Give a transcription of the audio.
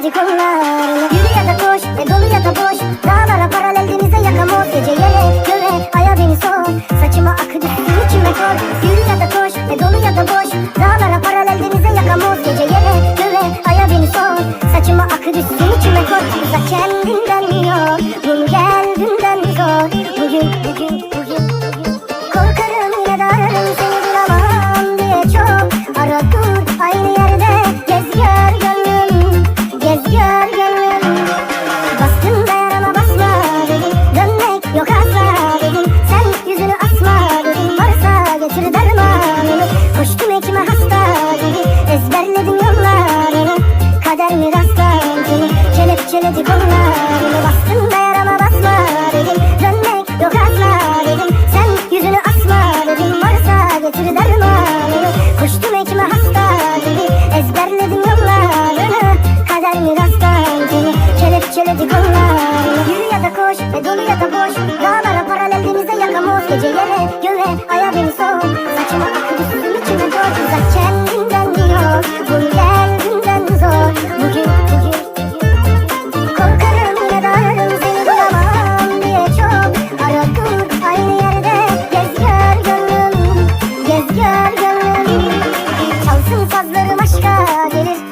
çeledi kollarını Yürü ya da koş ve dolu ya da boş. Dağlara paralel denize yakamoz Gece yere göğe aya beni sor. Saçıma akı düşsün içime kor Yürü ya da koş ve dolu ya da boş. Dağlara paralel denize yakamoz Gece yere göğe aya beni sor. Saçıma akı düşsün içime kor Uzak kendinden yor Bunu gel Kelepçeledi kollarını Bastın dayanama basma dedim Dönmek yok asla dedim. Sen yüzünü asma dedim Varsa getir dermanını Koştum ekime hasta gibi Ezberledim yollarını. Kader mi rastlantını Kelepçeledi kollarını Yürü ya da koş ve dolu ya da boş Dağlara paralel denize yakamoz Gece yere göğe aya gelir